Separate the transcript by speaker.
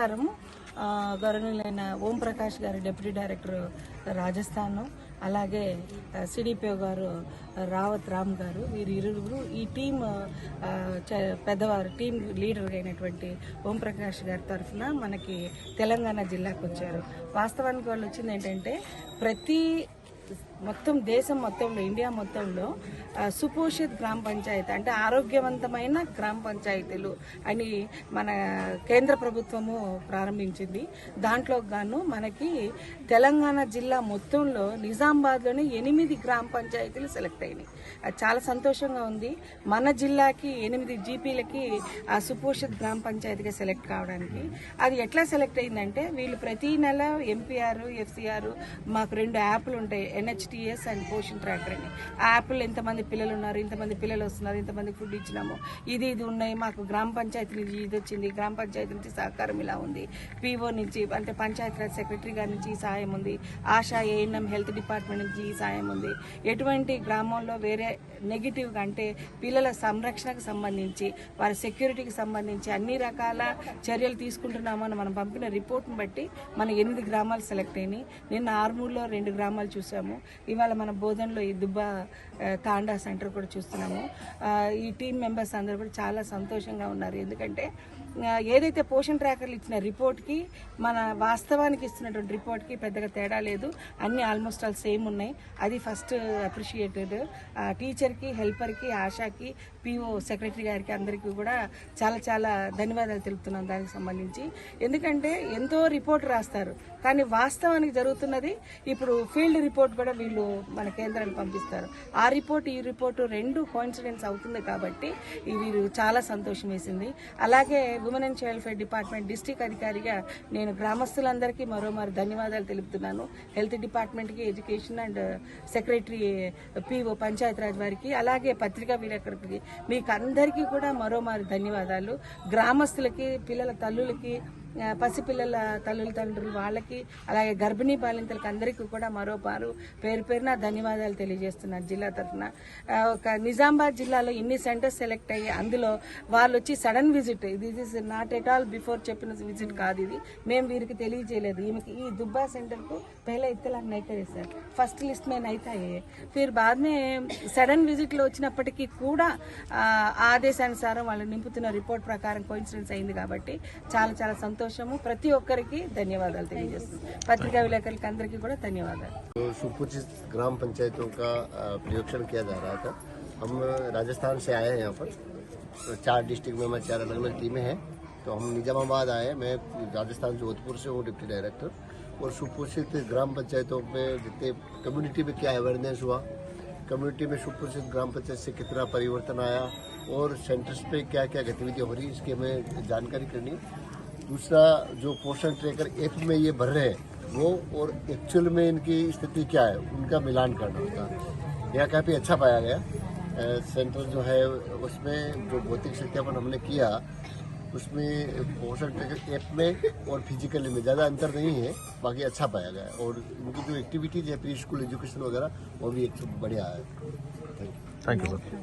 Speaker 1: నమస్కారము. గౌరవనీయులైన ఓంప్రకాష్ గారు డిప్యూటీ డైరెక్టర్ రాజస్థాన్ అలాగే సిడిపిఓ గారు రావత్ రామ్ గారు వీరు ఇరువురు ఈ టీం పెద్దవారు టీం లీడర్ అయినటువంటి ఓంప్రకాష్ గారి తరఫున మనకి తెలంగాణ జిల్లాకు వచ్చారు. వాస్తవానికి వాళ్ళు వచ్చింది ఏంటంటే ప్రతి మొత్తం దేశం మొత్తంలో ఇండియా మొత్తంలో సుపోషిత్ గ్రామ పంచాయతీ అంటే ఆరోగ్యవంతమైన గ్రామ పంచాయతీలు అని మన కేంద్ర ప్రభుత్వము ప్రారంభించింది. దాంట్లో గాను మనకి తెలంగాణ జిల్లా మొత్తంలో నిజామాబాద్లోనే ఎనిమిది గ్రామ పంచాయతీలు సెలెక్ట్ అయినాయి. అది చాలా సంతోషంగా ఉంది. మన జిల్లాకి ఎనిమిది జీపీలకి ఆ సుపోషిత్ గ్రామ పంచాయతీగా సెలెక్ట్ కావడానికి. అది ఎట్లా సెలెక్ట్ అయిందంటే వీళ్ళు ప్రతి నెల ఎంపీఆర్ ఎఫ్సిఆర్ మాకు రెండు యాప్లు ఉంటాయి. NH NHTS and Poshan tracker అని ఆ యాప్లు ఎంతమంది పిల్లలు ఉన్నారు ఇంతమంది పిల్లలు వస్తున్నారు ఇంతమంది ఫుడ్ ఇచ్చినాము. ఇది ఇది ఉన్నాయి మాకు గ్రామ పంచాయతీ నుంచి ఇది వచ్చింది గ్రామ పంచాయతీ నుంచి సహకారం ఇలా ఉంది. పీఓ నుంచి అంటే పంచాయతీరాజ్ సెక్రటరీ గారి నుంచి ఈ సహాయం ఉంది. ఆశా ఏఎన్ఎం హెల్త్ డిపార్ట్మెంట్ నుంచి ఈ సహాయం ఉంది. ఎటువంటి గ్రామంలో వేరే నెగిటివ్గా అంటే పిల్లల సంరక్షణకు సంబంధించి వారి సెక్యూరిటీకి సంబంధించి అన్ని రకాల చర్యలు తీసుకుంటున్నామని మనం పంపిన రిపోర్ట్ని బట్టి మన ఎనిమిది గ్రామాలు సెలెక్ట్ అయినాయి. నిన్న ఆర్మూర్లో రెండు గ్రామాలు చూసాము. ఇవాళ మన బోధనలో ఈ దుబ్బ తాండా సెంటర్ కూడా చూస్తున్నాము. ఈ టీం మెంబర్స్ అందరూ కూడా చాలా సంతోషంగా ఉన్నారు. ఎందుకంటే ఏదైతే పోషన్ ట్రాకర్లు ఇచ్చిన రిపోర్ట్కి మన వాస్తవానికి ఇస్తున్నటువంటి రిపోర్ట్కి పెద్దగా తేడా లేదు. అన్ని ఆల్మోస్ట్ ఆల్ సేమ్ ఉన్నాయి. అది ఫస్ట్ అప్రిషియేటెడ్. టీచర్కి హెల్పర్కి ఆశాకి పిఓ సెక్రటరీ గారికి అందరికీ కూడా చాలా చాలా ధన్యవాదాలు తెలుపుతున్నాం దానికి సంబంధించి. ఎందుకంటే ఎంతో రిపోర్ట్ రాస్తారు. కానీ వాస్తవానికి జరుగుతున్నది ఇప్పుడు ఫీల్డ్ రిపోర్ట్ కూడా వీళ్ళు మన కేంద్రానికి పంపిస్తారు. ఆ రిపోర్ట్ ఈ రిపోర్టు రెండు కోయిన్సిడెన్స్ అవుతుంది కాబట్టి వీరు చాలా సంతోషం వేసింది. అలాగే women and child fare department district అధికారిగా నేను గ్రామస్తులందరికీ మరోమారు ధన్యవాదాలు తెలుపుతున్నాను. హెల్త్ డిపార్ట్మెంట్కి education and secretary PO Panchayati Raj వారికి అలాగే పత్రికా విలేకరులకి మీకు అందరికీ కూడా మరోమారు ధన్యవాదాలు. గ్రామస్తులకి పిల్లల తల్లులకి పసిపిల్లల తల్లుల తండ్రులు వాళ్ళకి అలాగే గర్భిణీ బాలింతలకు అందరికీ కూడా మరోపారు పేరు పేరున ధన్యవాదాలు తెలియజేస్తున్నారు జిల్లా తరఫున. ఒక నిజామాబాద్ జిల్లాలో ఇన్ని సెంటర్స్ సెలెక్ట్ అయ్యి అందులో వాళ్ళు వచ్చి sudden visit this is not at all before చెప్పిన విజిట్ కాదు ఇది. మేము వీరికి తెలియజేయలేదు. ఈమెకి ఈ దుబ్బా సెంటర్కు పహలే ఇత్తలా అయితే సార్. ఫస్ట్ లిస్ట్ మేము అయితే మీరు బాగానే సడన్ విజిట్లో వచ్చినప్పటికీ కూడా ఆదేశానుసారం వాళ్ళు నింపుతున్న రిపోర్ట్ ప్రకారం కోయిన్సిడెన్స్ అయింది కాబట్టి చాలా చాలా సంతోషం. సంతోషము ప్రతి ఒక్కరికి ధన్యవాదాలు తెలియజేస్తుంది పత్రికా విలేకరులకి అందరికీ కూడా ధన్యవాదాలు
Speaker 2: तो सुपूजित ग्राम पंचायतों का अ, निरीक्षण किया जा रहा था हम राजस्थान से आए हैं यहाँ पर तो चार डिस्ट्रिक्ट में हमारी चार अलग अलग टीमें हैं तो हम निजामाबाद आए मैं राजस्थान जोधपुर से हूँ डिप्टी डायरेक्टर और सुपोषित ग्राम पंचायतों में जितने कम्युनिटी में क्या अवेयरनेस हुआ कम्युनिटी में सुपोषित ग्राम पंचायत से कितना परिवर्तन आया और सेंटर्स पे क्या क्या गतिविधियाँ हो रही इसकी हमें जानकारी करनी दूसरा जो पोषण ट्रेकर ऐप में ये भर रहे हैं, वो और एक्चुअल में इनकी स्थिति क्या है, उनका मिलान करना होता है। यह काफ़ी अच्छा पाया गया। सेंटर जो है, उसमें जो भौतिक सत्यापन हमने किया, उसमें पोषण ट्रेकर ऐप में और फिजिकली में, ज़्यादा अंतर नहीं है, बाकी अच्छा पाया गया और उनकी जो एक्टिविटीज़ है प्री स्कूल एजुकेशन वगैरह, वो भी एक बढ़िया है। Thank you
Speaker 3: thank you